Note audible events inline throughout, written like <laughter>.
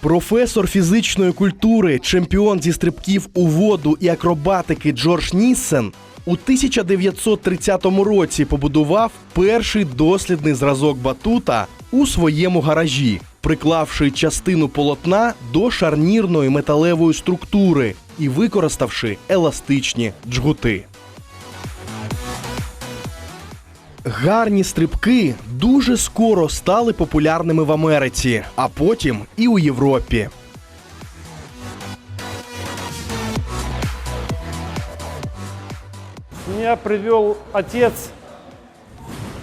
Професор фізичної культури, чемпіон зі стрибків у воду і акробатики Джордж Ніссен у 1930 році побудував перший дослідний зразок батута у своєму гаражі, приклавши частину полотна до шарнірної металевої структури і використавши еластичні джгути. Гарні стрибки дуже скоро стали популярними в Америці, а потім і у Європі. Меня привел отец.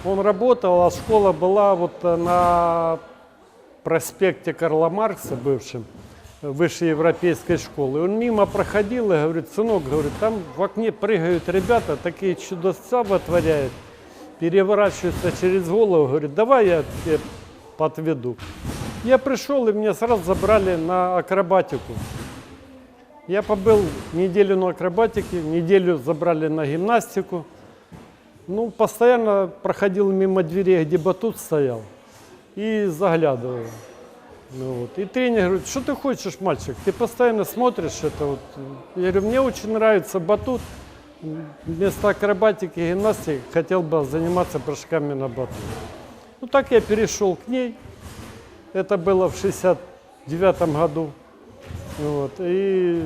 Он работал, а школа была вот э, на проспекте Карла Маркса, бывшем, э, высшей европейской школы. Он мимо проходил и говорит, сынок, говорит, там в окне прыгают ребята, такие чудеса вытворяют, переворачиваются через голову. Говорит, давай я тебе подведу. Я пришел, и меня сразу забрали на акробатику. Я побыл неделю на акробатике, неделю забрали на гимнастику. Ну, постоянно проходил мимо дверей, где батут стоял, и заглядывал. Ну, вот. И тренер говорит, что ты хочешь, мальчик? Ты постоянно смотришь это. Вот. Я говорю, мне очень нравится батут. Вместо акробатики и гимнастики хотел бы заниматься прыжками на батут. Ну, так я перешел к ней. Это было в 69 году. Вот. И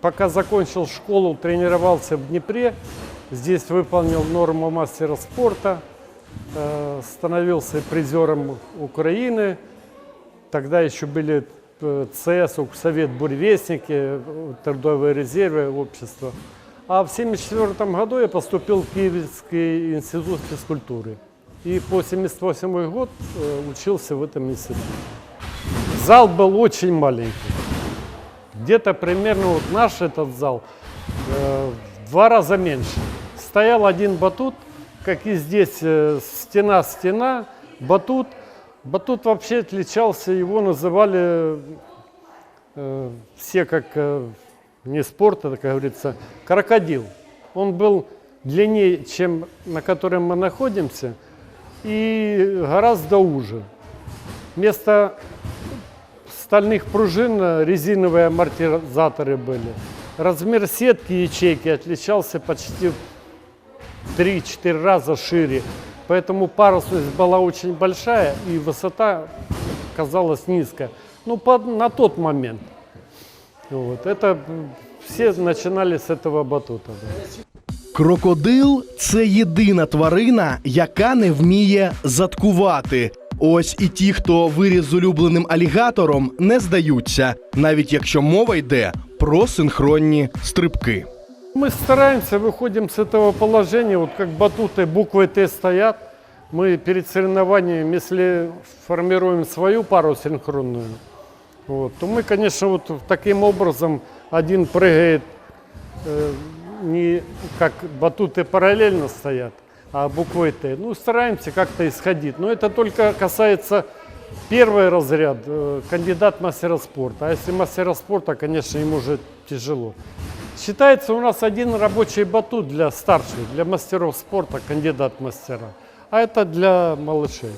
пока закончил школу, тренировался в Днепре. Здесь выполнил норму мастера спорта. э, Становился призером Украины. Тогда еще были э, ЦС, Совет Буревестники, э, Трудовые резервы, общество. А в 1974 году я поступил в Киевский институт физкультуры. И по 1978 год э, учился в этом институте. Зал был очень маленький. Где-то примерно вот наш этот зал э, в два раза меньше. Стоял один батут, как и здесь, э, стена-стена, батут. Батут вообще отличался, его называли э, все как э, не спорт, это, как говорится, крокодил. Он был длиннее, чем на котором мы находимся, и гораздо уже. Вместо стальных пружин э, резиновые амортизаторы были. Размер сетки ячейки отличался почти в 3-4 раза шире. Поэтому парусность была очень большая и высота казалась низкая. Ну, под- на тот момент. Вот. Это м, все начинали с этого батута. да. Крокодил це єдина тварина, яка не вміє заткувати. Ось і ті, хто виріс з улюбленим алігатором, не здаються, навіть якщо мова йде про синхронні стрибки. Мы стараемся, выходим с этого положения, вот как батуты буквы Т стоят, мы перед соревнованием, если формируем свою пару синхронную, вот, то мы, конечно, вот таким образом один прыгает э, не как батуты параллельно стоят, а буквой Т. Ну, стараемся как-то исходить. Но это только касается первый разряд, э, кандидат мастера спорта. А если мастера спорта, конечно, ему уже тяжело. Считается у нас один рабочий батут для старших, для мастеров спорта, кандидат мастера. А это для малышей.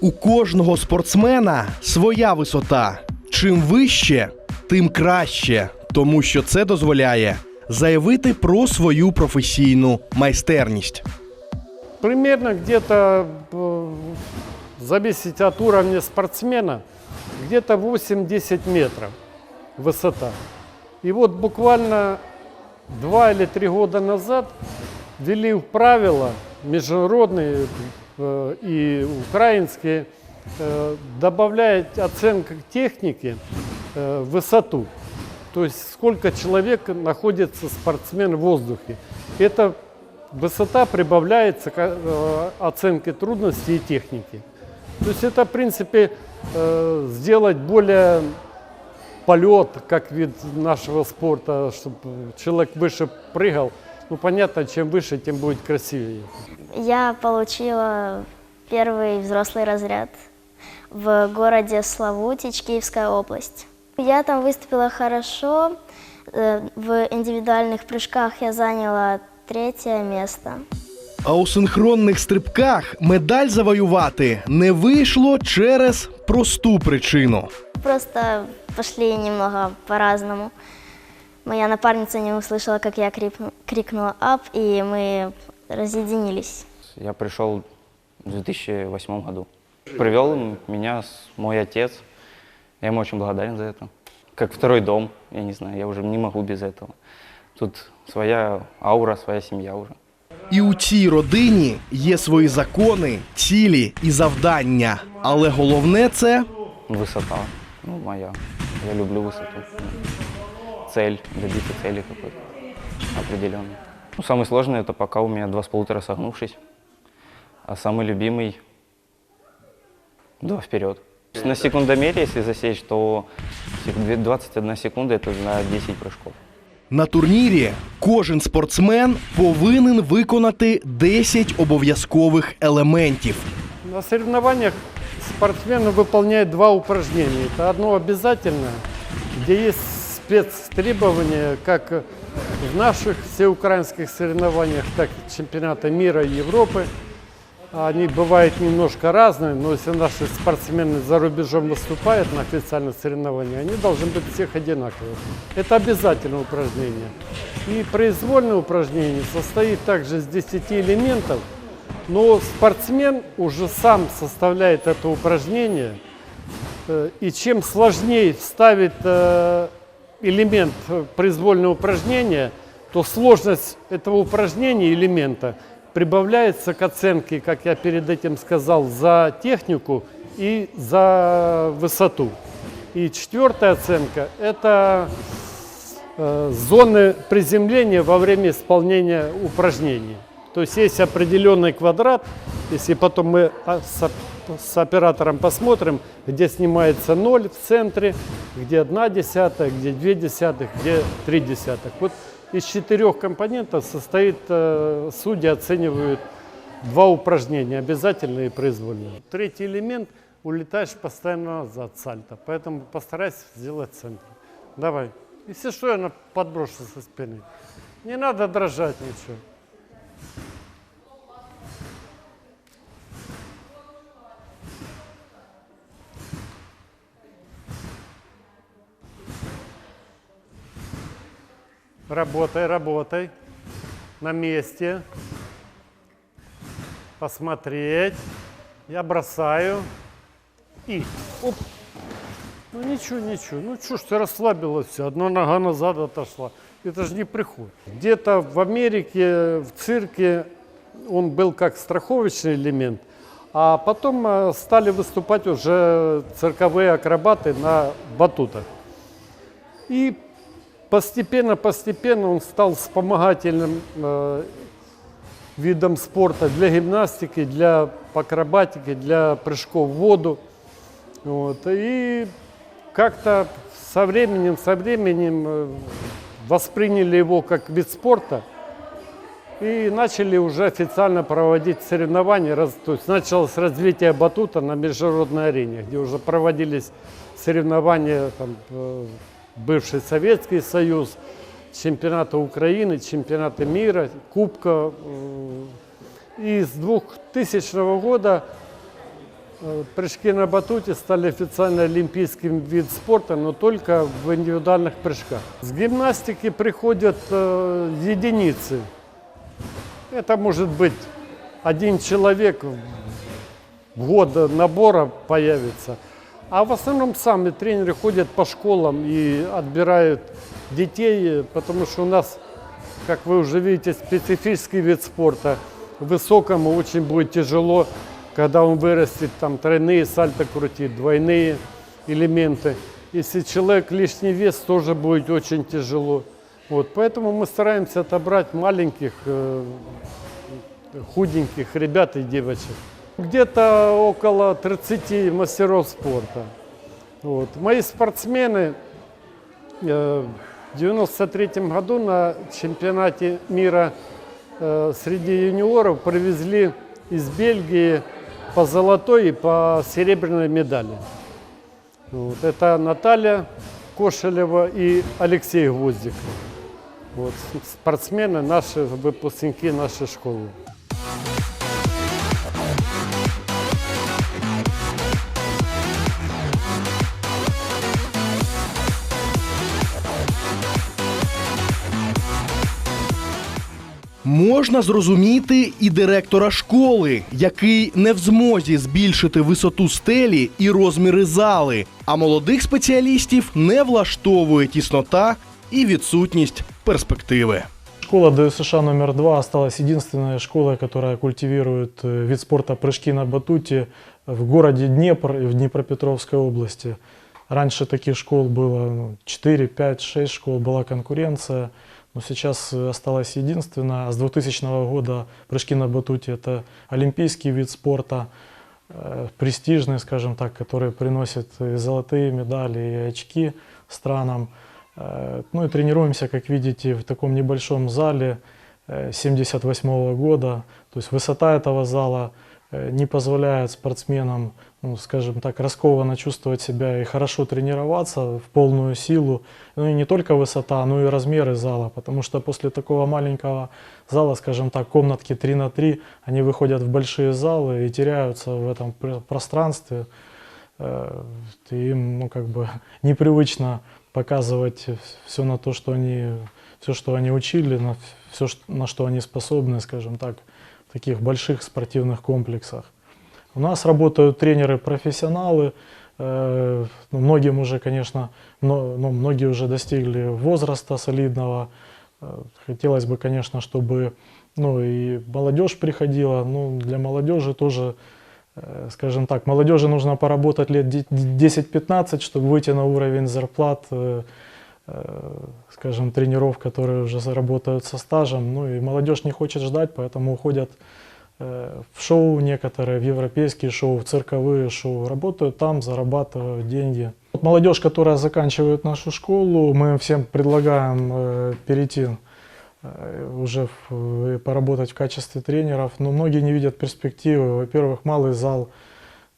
У кожного спортсмена своя висота. Чим вище, тим краще, тому що це дозволяє заявити про свою професійну майстерність. Примерно где-то, э, зависит от уровня спортсмена, где-то 8-10 метров высота. И вот буквально два или три года назад ввели в правила международные э, и украинские, э, добавляет оценка техники э, высоту. То есть сколько человек находится спортсмен в воздухе. Это высота прибавляется к э, оценке трудности и техники. То есть это, в принципе, э, сделать более полет, как вид нашего спорта, чтобы человек выше прыгал. Ну, понятно, чем выше, тем будет красивее. Я получила первый взрослый разряд в городе Славутич, Киевская область. Я там выступила хорошо. Э, В индивидуальных прыжках я заняла третье место. А у синхронних стрибках медаль завоювати не вийшло через просту причину. Просто пошли немного по-разному. Моя напарница не услышала, как я крикну- крикнула «ап», и мы разъединились. Я пришел в 2008 году. Привел м- меня с- мой отец. Я ему очень благодарен за это. Как второй дом, я не знаю, я уже не могу без этого. Тут своя аура, своя семья уже. І у цій родині є свої закони, цілі і завдання. Але головне це Высота, ну, моя. Я люблю высоту. Цель, добиться цели какой-то определенной. Ну, самый сложный это пока у меня два с полутора согнувшись. А самый любимый два вперед. На секундомере, если засечь, то сек- две- 21 секунда это на 10 прыжков. на турнірі кожен спортсмен повинен виконати 10 обов'язкових елементів. На соревнованиях спортсмены выполняют два упражнения. Это одно обязательное, где есть спецтребования, как в наших всеукраинских соревнованиях, так и чемпионата мира и Европы. Они бывают немножко разные, но если наши спортсмены за рубежом выступают на официальных соревнованиях, они должны быть всех одинаковые. Это обязательное упражнение. И произвольное упражнение состоит также из 10 элементов, но спортсмен уже сам составляет это упражнение. Э, И чем сложнее вставить э, элемент в произвольное упражнение, то сложность этого упражнения, элемента, прибавляется к оценке, как я перед этим сказал, за технику и за высоту. И четвертая оценка – это э, зоны приземления во время исполнения упражнений. То есть есть определенный квадрат, если потом мы а, с, оп- с оператором посмотрим, где снимается ноль в центре, где одна десятая, где две десятых, где три десятых. Вот из четырех компонентов состоит, э, судьи оценивают два упражнения, обязательные и произвольные. Третий элемент – улетаешь постоянно назад, сальто, поэтому постарайся сделать центр. Давай. Если что, я подброшу со спины. Не надо дрожать ничего. Работай, работай. На месте. Посмотреть. Я бросаю. И. Оп. Ну ничего, ничего. Ну что ж ты расслабилась все. Одна нога назад отошла. Это же не приход. Где-то в Америке, в цирке он был как страховочный элемент. А потом э, стали выступать уже цирковые акробаты на батутах. И постепенно-постепенно он стал вспомогательным э, видом спорта для гимнастики, для акробатики, для прыжков в воду. Вот. И как-то со временем, со временем э, восприняли его как вид спорта и начали уже официально проводить соревнования. То есть началось развитие батута на международной арене, где уже проводились соревнования там, э, бывший Советский Союз, чемпионаты Украины, чемпионаты мира, Кубка. э. И с 2000 года прыжки на батуте стали официально олимпийским видом спорта, но только в индивидуальных прыжках. С гимнастики приходят э, единицы. Это может быть один человек в год набора появится. А в основном сами тренеры ходят по школам и отбирают детей, потому что у нас, как вы уже видите, специфический вид спорта. Высокому очень будет тяжело, когда он вырастет, там тройные сальто крутит, двойные элементы. Если человек лишний вес, тоже будет очень тяжело. Вот, поэтому мы стараемся отобрать маленьких, э, худеньких ребят и девочек. Где-то около 30 мастеров спорта. Вот. Мои спортсмены э, в 93 году на чемпионате мира э, среди юниоров привезли из Бельгии по золотой и по серебряной медали. Вот. Это Наталья Кошелева и Алексей Гвоздиков. Вот. Спортсмены, наши выпускники нашей школы. Можна зрозуміти і директора школи, який не в змозі збільшити висоту стелі і розміри зали, а молодих спеціалістів не влаштовує тіснота і відсутність перспективи. Школа ДЮСШ номер два осталась единственной школой, которая культивирует э, вид спорта прыжки на батуте в городе Днепр и в Днепропетровской области. Раньше таких школ было ну, 4, 5, 6 школ, была конкуренция, Но сейчас э, осталась единственная. А с 2000 года прыжки на батуте это олимпийский вид спорта, э, престижный, скажем так, который приносит и золотые медали, и очки странам. Э, Ну и тренируемся, как видите, в таком небольшом зале 78 года. То есть высота этого зала не позволяет спортсменам, ну, скажем так, раскованно чувствовать себя и хорошо тренироваться в полную силу. Ну и не только высота, но и размеры зала, потому что после такого маленького зала, скажем так, комнатки 3 на 3, они выходят в большие залы и теряются в этом пр- пространстве. Э, и им, ну, как бы <laughs> непривычно показывать все на то, что они, все, что они учили, на все, на что они способны, скажем так, таких больших спортивных комплексах. У нас работают тренеры-профессионалы, э, ну, многим уже, конечно, но, ну, многие уже достигли возраста солидного. Э, Хотелось бы, конечно, чтобы ну, и молодежь приходила. Ну, для молодежи тоже Э, скажем так, молодежи нужно поработать лет де- 10-15, чтобы выйти на уровень зарплат, скажем, тренеров, которые уже заработают со стажем. Ну и молодежь не хочет ждать, поэтому уходят э, в шоу некоторые, в европейские шоу, в цирковые шоу, работают там, зарабатывают деньги. Вот Молодежь, которая заканчивает нашу школу, мы всем предлагаем э, перейти э, уже в- э, поработать в качестве тренеров, но многие не видят перспективы. Во-первых, малый зал,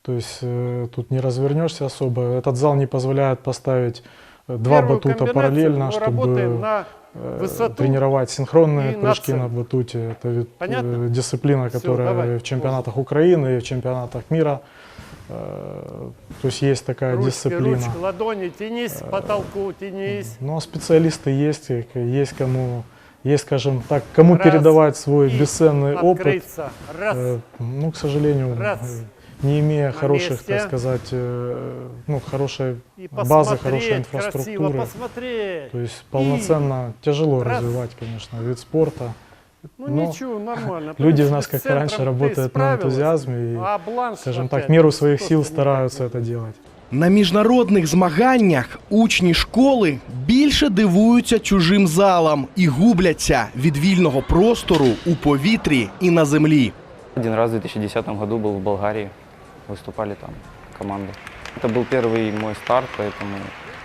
то есть э, тут не развернешься особо. Этот зал не позволяет поставить э, два Первую батута параллельно, чтобы на э, высоту тренировать синхронные на прыжки цель. на батуте. Это вид, Понятно? э, дисциплина, Всё, которая давай. в чемпионатах Украины и в чемпионатах мира. э, То есть есть такая ручки, дисциплина. ручки, ладони, тянись к потолку, тянись. Ну, а специалисты есть, есть кому, есть, скажем так, кому Раз, передавать свой бесценный опыт. Раз. Ну, к сожалению, Раз. э, не имея На хороших, месте. так сказать, э, ну, хорошей И базы, посмотреть хорошей красиво, инфраструктуры. посмотреть. То есть полноценно тяжело Раз. развивать, конечно, вид спорта. Ну но ничего, нормально. <laughs> В Люди у принципе, нас, с как и центром раньше, ты работают на справилась, энтузиазме и, а бланш скажем опять так, в меру своих просто сил никак стараются не- это делать. На міжнародних змаганнях учні школи більше дивуються чужим залам і губляться від вільного простору у повітрі і на землі. Один раз в 2010 году был в Болгарии, Выступали там команды. Это был первый мой старт, поэтому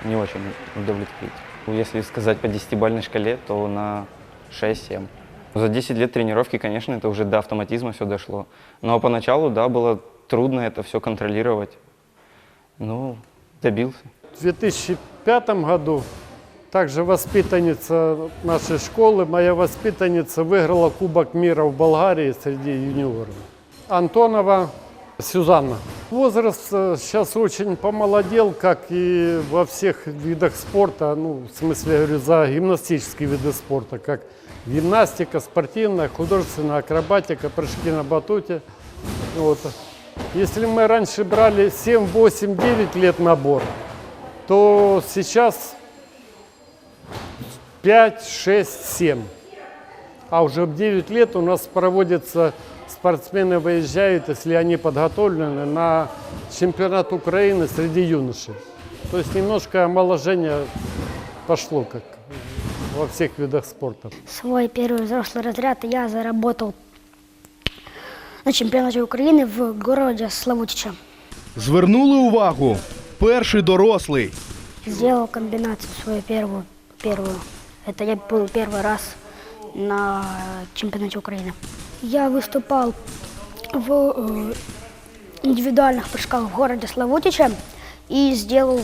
не очень удовлетворительный. Если сказать по 10-бальной шкале, то на 6-7. За 10 лет тренировки, конечно, это уже до автоматизма все дошло. Но поначалу, да, было трудно это все контролировать. Ну, добился. В 2005 году также воспитанница нашей школы, моя воспитанница выиграла Кубок мира в Болгарии среди юниоров. Антонова Сюзанна. Возраст э, сейчас очень помолодел, как и во всех видах спорта, ну, в смысле, я говорю, за гимнастические виды спорта, как гимнастика, спортивная, художественная акробатика, прыжки на батуте. Вот. Если мы раньше брали 7, 8, 9 лет набор, то сейчас 5, 6, 7. А уже в 9 лет у нас проводится, спортсмены выезжают, если они подготовлены, на чемпионат Украины среди юношей. То есть немножко омоложение пошло, как во всех видах спорта. Свой первый взрослый разряд я заработал на чемпионате Украины в городе Славутича. Звернули увагу. Перший дорослий. Сделал комбинацию свою первую. первую. Это я был первый раз на чемпионате Украины. Я выступал в э, индивидуальных прыжках в городе Славутича и сделал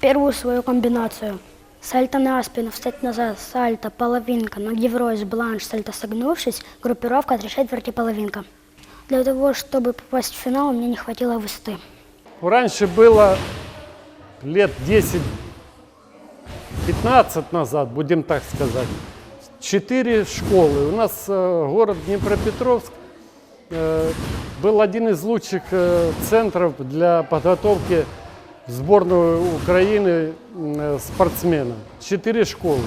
первую свою комбинацию. Сальто на спину, встать назад, сальто, половинка, ноги врозь, бланш, сальто согнувшись, группировка, три четверти, половинка. Для того, чтобы попасть в финал, мне не хватило высоты. Раньше было лет 10-15 назад, будем так сказать, четыре школы. У нас э, город Днепропетровск э, был один из лучших э, центров для подготовки сборную Украины спортсменов. Четыре школы.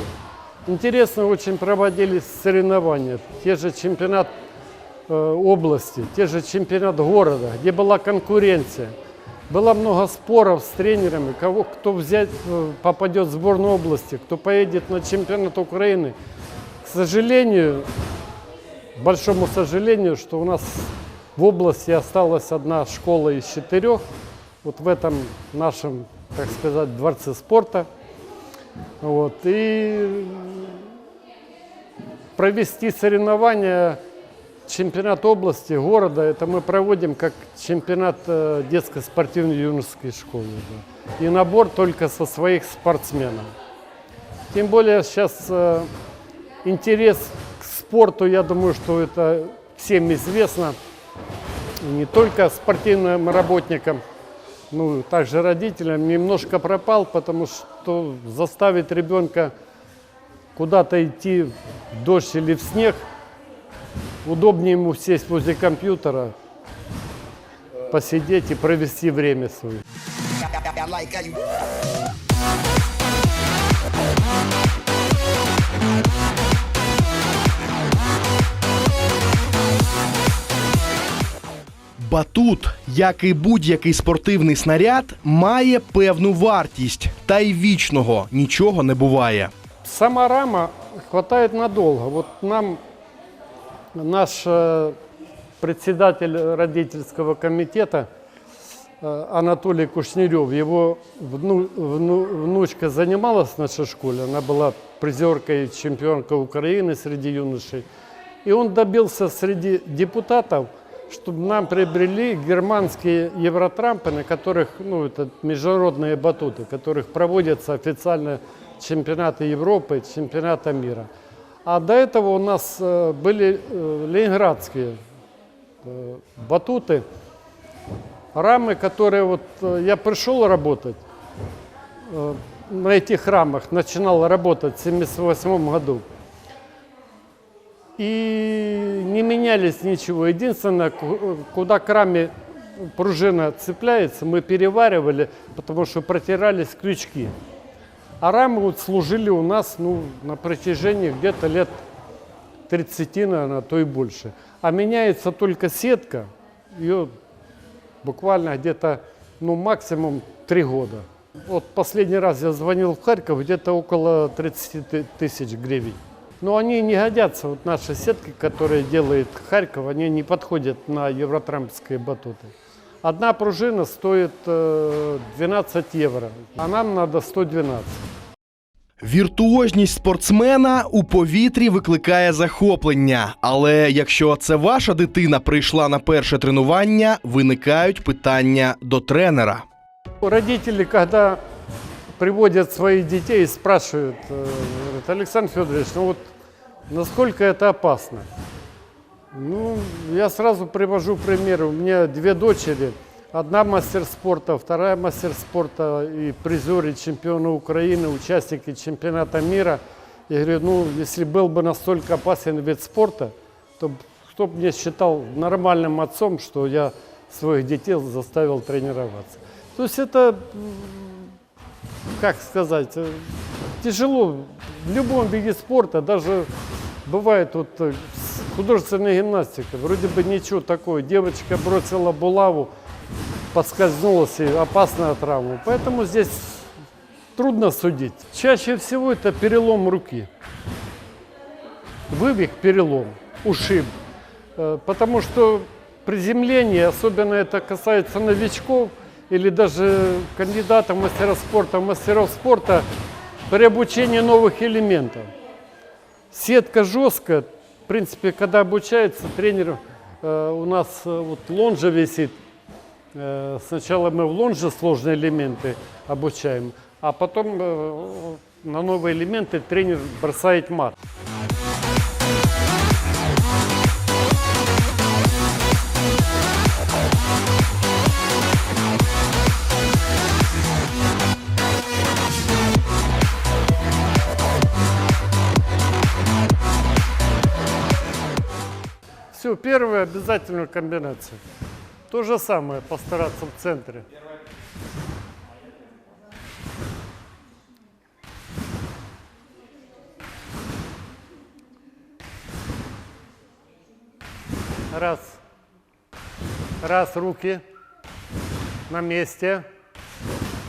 Интересно очень проводились соревнования. Те же чемпионат области, те же чемпионат города, где была конкуренция. Было много споров с тренерами, кого кто взять, попадет в сборную области, кто поедет на чемпионат Украины. Сожалению, большому сожалению, что у нас в области осталась одна школа из четырех, вот в этом нашем, так сказать, дворце спорта. Вот, и провести соревнования, чемпионат области, города, это мы проводим как чемпионат э, детской спортивной юношеской школы. да. И набор только со своих спортсменов. Тем более сейчас э, интерес к спорту, я думаю, что это всем известно, не только спортивным работникам, ну, также родителям, немножко пропал, потому что заставить ребенка куда-то идти в дождь или в снег, удобнее ему сесть возле компьютера, посидеть и провести время свое. Батут, як і будь-який спортивний снаряд, має певну вартість, та й вічного нічого не буває. Сама рама хватает надолго. Вот нам наш э, председатель родительского комитета э, Анатолий Кушнерев, его вну- вну- внучка занималась в нашей школе, она была призеркой, чемпионкой Украины среди юношей. И он добился среди депутатов, чтобы нам приобрели германские евротрампы, на которых, ну, это международные батуты, которых проводятся официально чемпионаты Европы, чемпионата мира. А до этого у нас э, были э, ленинградские э, батуты, рамы, которые вот я пришел работать на этих рамах, начинал работать в 1978 году. И не менялись ничего. Единственное, ку- куда к раме пружина цепляется, мы переваривали, потому что протирались крючки. А рамы вот служили у нас ну, на протяжении где-то лет 30, наверное, а то и больше. А меняется только сетка, ее буквально где-то, ну, максимум 3 года. Вот последний раз я звонил в Харьков, где-то около 30 ты- тысяч гривен. Но они не годятся, вот наши сетки, которые делает Харьков, они не подходят на евротрампские батуты. Одна пружина стоит э, 12 евро, а нам надо 112. Віртуозність спортсмена у повітрі викликає захоплення. Але якщо це ваша дитина прийшла на перше тренування, виникають питання до тренера. Родители, когда приводят своих детей и спрашивают, говорят, Александр Федорович, ну вот насколько это опасно? Ну, я сразу привожу пример. У меня две дочери. Одна мастер спорта, вторая мастер спорта и призеры чемпиона Украины, участники чемпионата мира. Я говорю, ну, если был бы настолько опасен вид спорта, то кто бы мне считал нормальным отцом, что я своих детей заставил тренироваться. То есть это, как сказать, э, тяжело в любом виде спорта, даже бывает вот э, художественная гимнастика, вроде бы ничего такого, девочка бросила булаву, подскользнулась и опасная травма. Поэтому здесь трудно судить. Чаще всего это перелом руки. Вывих, перелом, ушиб. Э, Потому что приземление, особенно это касается новичков или даже кандидатов в мастера спорта, мастеров спорта, при обучении новых элементов. Сетка жесткая. В принципе, когда обучается тренер, э, у нас э, вот лонжа висит. Э, сначала мы в лонже сложные элементы обучаем, а потом э, на новые элементы тренер бросает мат. Ну, первую обязательную комбинацию. То же самое постараться в центре. Раз. Раз, руки на месте.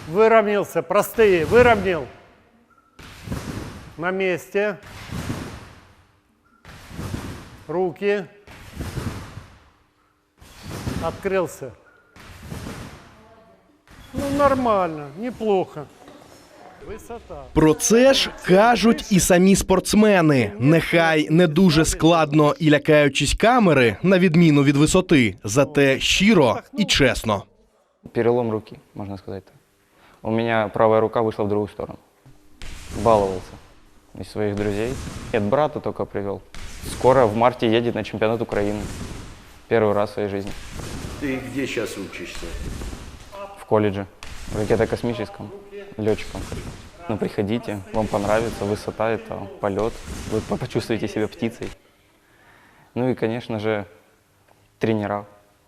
Выровнялся, простые, выровнял. На месте. Руки. Открылся. Ну, нормально, неплохо. Высота. Про це ж кажуть і самі спортсмени. Нехай не дуже складно і лякаючись камери, на відміну від висоти, зате щиро і чесно. Перелом руки, можно сказать так. У меня правая рука вышла в другую сторону. Баловался. Из своих друзей. Нет, брата только привел. Скоро в марте едет на чемпионат Украины. Первый раз в своей жизни. Ты где сейчас учишься? В колледже. В ракетно-космическом. Летчиком. Ну, приходите, вам понравится. Высота это полет. Вы по- почувствуете себя птицей. Ну и, конечно же, тренера.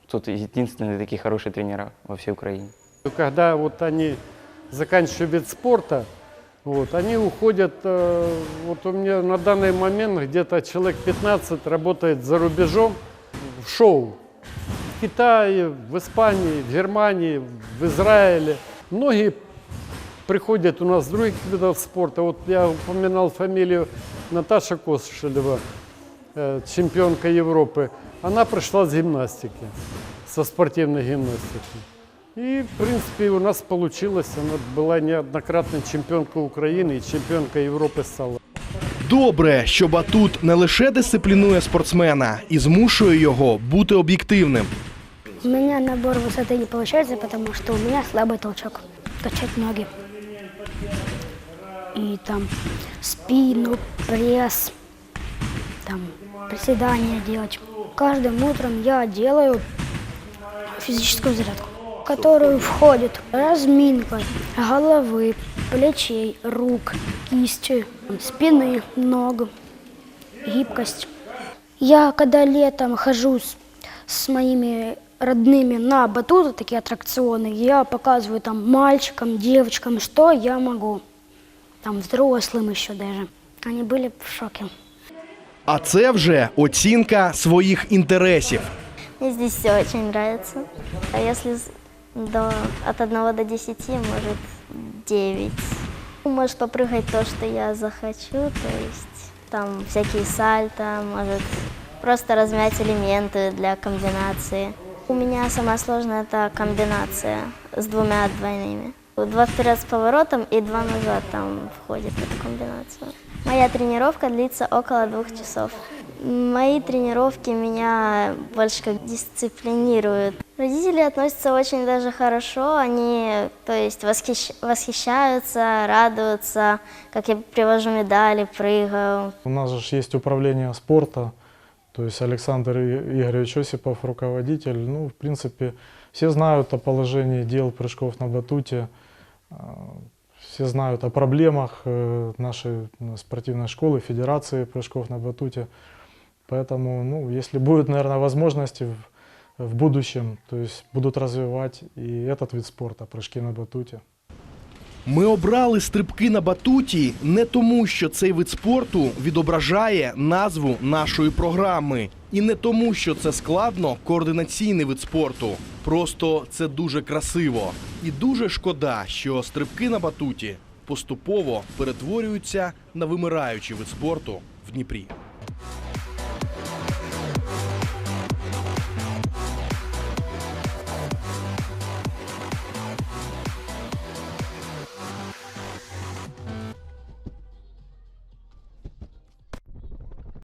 Тут единственные такие хорошие тренера во всей Украине. Когда вот они заканчивают вид спорта, вот, они уходят, э, вот у меня на данный момент где-то человек 15 работает за рубежом в шоу. В Китае, в Испании, в Германии, в Израиле. Многие приходят у нас с других видов спорта. Вот я упоминал фамилию Наташа Косшелева, э, чемпионка Европы. Она пришла с гимнастики, со спортивной гимнастики. И, в принципе, у нас получилось. Она была неоднократной чемпионкой Украины и чемпионкой Европы стала. Добре, що батут не лише дисциплінує спортсмена і змушує його бути об'єктивним. У меня набор высоты не получается, потому что у меня слабый толчок. Качать ноги. И там спину, пресс, там приседания делать. Каждым утром я делаю физическую зарядку, в которую входит разминка головы, плечей, рук, кисти, спины, ног, гибкость. Я когда летом хожу с, с моими родными на батуты, такие аттракционы, я показываю там мальчикам, девочкам, что я могу. Там взрослым еще даже. Они были в шоке. А це вже оцінка своїх інтересів. Мне здесь все очень нравится. А если с- до, от 1 до 10, может 9. Можешь попрыгать то, что я захочу, то есть там всякие сальто, может просто размять элементы для комбинации. У меня самая сложная это комбинация с двумя двойными. Два вперед с поворотом и два назад там входит в эту комбинацию. Моя тренировка длится около двух часов. Мои тренировки меня больше как дисциплинируют. Родители относятся очень даже хорошо, они, то есть, восхищ- восхищаются, радуются, как я привожу медали, прыгаю. У нас же есть управление спорта, то есть Александр Игоревич Осипов, руководитель. Ну, в принципе, все знают о положении дел прыжков на батуте, а, все знают о проблемах э, нашей ну, спортивной школы, федерации прыжков на батуте. Поэтому, ну, если будет, наверное, возможности в, в будущем, то есть будут развивать и этот вид спорта, прыжки на батуте. Ми обрали стрибки на батуті не тому, що цей вид спорту відображає назву нашої програми, і не тому, що це складно координаційний вид спорту. Просто це дуже красиво. І дуже шкода, що стрибки на батуті поступово перетворюються на вимираючий вид спорту в Дніпрі.